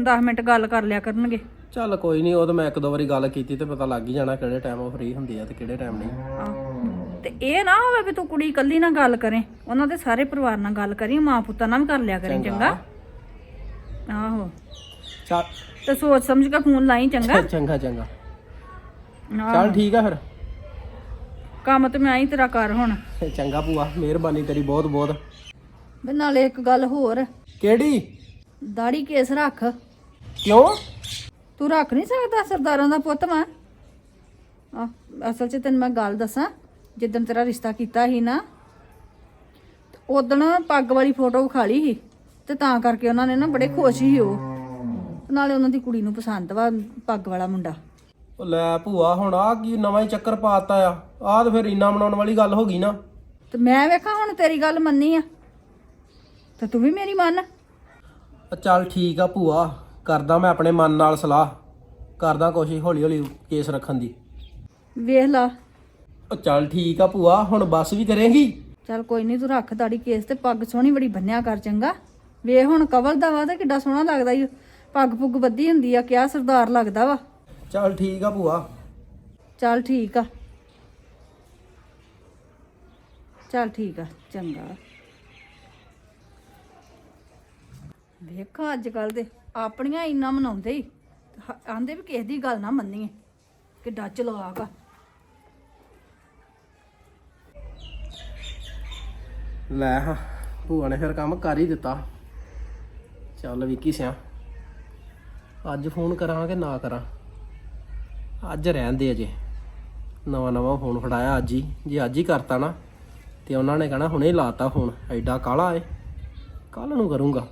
10 ਮਿੰਟ ਗੱਲ ਕਰ ਲਿਆ ਕਰਨਗੇ। ਚੱਲ ਕੋਈ ਨਹੀਂ ਉਹ ਤਾਂ ਮੈਂ ਇੱਕ ਦੋ ਵਾਰੀ ਗੱਲ ਕੀਤੀ ਤੇ ਪਤਾ ਲੱਗ ਹੀ ਜਾਣਾ ਕਿਹੜੇ ਟਾਈਮ ਉਹ ਫ੍ਰੀ ਹੁੰਦੀ ਆ ਤੇ ਕਿਹੜੇ ਟਾਈਮ ਨਹੀਂ। ਆਹ, ਤੇ ਇਹ ਨਾ ਹੋਵੇ ਵੀ ਤੂੰ ਕੁੜੀ ਇਕੱਲੀ ਨਾਲ ਗੱਲ ਕਰੇ ਉਹਨਾਂ ਦੇ ਸਾਰੇ ਪਰਿਵਾਰ ਨਾਲ ਗੱਲ ਕਰੀ ਮਾਂ ਪੁੱਤਾਂ ਨਾਲ ਵੀ ਕਰ ਲਿਆ ਕਰੀ ਚੰਗਾ? ਆਹੋ। ਚੱਲ। ਤੇ ਸੋਚ ਸਮਝ ਕੇ ਫੋਨ ਲਾਈ ਚੰਗਾ? ਚੰਗਾ ਚੰਗਾ। ਆਹ, ਚੱਲ ਠੀਕ ਆ ਫਿਰ। ਕੰਮ ਤੇ ਮੈਂ ਹੀ ਤੇਰਾ ਕਰ ਹੁਣ। ਚੰਗਾ ਭੂਆ ਮਿਹਰਬਾਨੀ ਤੇਰੀ ਬਹੁਤ ਬਹੁਤ ਵੀ ਨਾਲੇ ਇੱਕ ਗੱਲ ਹੋਰ। ਕਿਹੜੀ? ਦਾੜੀ ਕੇਸ ਰੱਖ। ਕਿਉਂ? ਤੂੰ ਰੱਖ ਨਹੀਂ ਸਕਦਾ ਸਰਦਾਰਾਂ ਦਾ ਪੁੱਤ ਮੈਂ। ਆ ਅਸਲ 'ਚ ਤੈਨੂੰ ਮੈਂ ਗੱਲ ਦੱਸਾਂ ਜਿੱਦਣ ਤੇਰਾ ਰਿਸ਼ਤਾ ਕੀਤਾ ਸੀ ਨਾ ਉਦੋਂ ਪੱਗ ਵਾਲੀ ਫੋਟੋ ਵਿਖਾ ਲਈ ਸੀ ਤੇ ਤਾਂ ਕਰਕੇ ਉਹਨਾਂ ਨੇ ਨਾ ਬੜੇ ਖੁਸ਼ ਸੀ ਉਹ। ਤੇ ਨਾਲੇ ਉਹਨਾਂ ਦੀ ਕੁੜੀ ਨੂੰ ਪਸੰਦ ਵਾ ਪੱਗ ਵਾਲਾ ਮੁੰਡਾ। ਉਹ ਲੈ ਭੂਆ ਹੁਣ ਆ ਕੀ ਨਵਾਂ ਹੀ ਚੱਕਰ ਪਾਤਾ ਆ। ਆਹ ਤਾਂ ਫਿਰ ਇੰਨਾ ਮਨਾਉਣ ਵਾਲੀ ਗੱਲ ਹੋ ਗਈ ਨਾ। ਤੇ ਮੈਂ ਵੇਖਾਂ ਹੁਣ ਤੇਰੀ ਗੱਲ ਮੰਨੀ ਆ। ਤੇ ਤੂੰ ਵੀ ਮੇਰੀ ਮੰਨ। ਆ ਚੱਲ ਠੀਕ ਆ ਭੂਆ ਕਰਦਾ ਮੈਂ ਆਪਣੇ ਮਨ ਨਾਲ ਸਲਾਹ। ਕਰਦਾ ਕੋਸ਼ਿਸ਼ ਹੌਲੀ ਹੌਲੀ ਕੇਸ ਰੱਖਣ ਦੀ। ਵੇਖ ਲਾ। ਉਹ ਚੱਲ ਠੀਕ ਆ ਭੂਆ ਹੁਣ ਬੱਸ ਵੀ ਕਰੇਂਗੀ? ਚੱਲ ਕੋਈ ਨਹੀਂ ਤੂੰ ਰੱਖ ਦਾੜੀ ਕੇਸ ਤੇ ਪੱਗ ਸੋਹਣੀ ਬੜੀ ਬੰਨਿਆ ਕਰ ਚੰਗਾ। ਵੇਖ ਹੁਣ ਕਵਲ ਦਾ ਵਾ ਤੇ ਕਿੱਡਾ ਸੋਹਣਾ ਲੱਗਦਾ ਈ। ਪੱਗ ਪੁੱਗ ਬੱਧੀ ਹੁੰਦੀ ਆ ਕਿਆ ਸਰਦਾਰ ਲੱਗਦਾ ਵਾ। ਚੱਲ ਠੀਕ ਆ ਭੂਆ। ਚੱਲ ਠੀਕ ਆ। ਚੱਲ ਠੀਕ ਆ ਚੰਗਾ। ਵੇਖਾਂ ਅੱਜ ਕੱਲ ਦੇ, ਆਪਣੀਆਂ ਇੰਨਾ ਮਨਾਉਂਦੇ ਹੀ। ਆਂਦੇ ਵੀ ਕਿਸੇ ਦੀ ਗੱਲ ਨਾ ਮੰਨੀਏ, ਕਿੱਡਾ ਚਲਾਕ ਆ। ਲੈ ਹਾਂ, ਭੂਆ ਨੇ ਫਿਰ ਕੰਮ ਕਰ ਹੀ ਦਿੱਤਾ। ਚੱਲ ਵਿੱਕੀ ਸਿਆ, ਅੱਜ ਫੋਨ ਕਰਾਂ ਕਿ ਨਾ ਕਰਾਂ? ਅੱਜ ਰਹਿਣ ਦੇ ਅਜੇ। ਨਵਾਂ ਨਵਾਂ ਫੋਨ ਫੜਾਇਆ ਅੱਜ ਹੀ। ਜੇ ਅੱਜ ਹੀ ਕਰਤਾ ਨਾ, ਤੇ ਉਹਨਾਂ ਨੇ ਕਹਣਾ ਹੁਣੇ ਲਾਤਾ ਫੋਨ, ਐਡਾ ਕਾਲਾ ਏ। ਕੱਲ ਨੂੰ ਕਰੂੰਗਾ।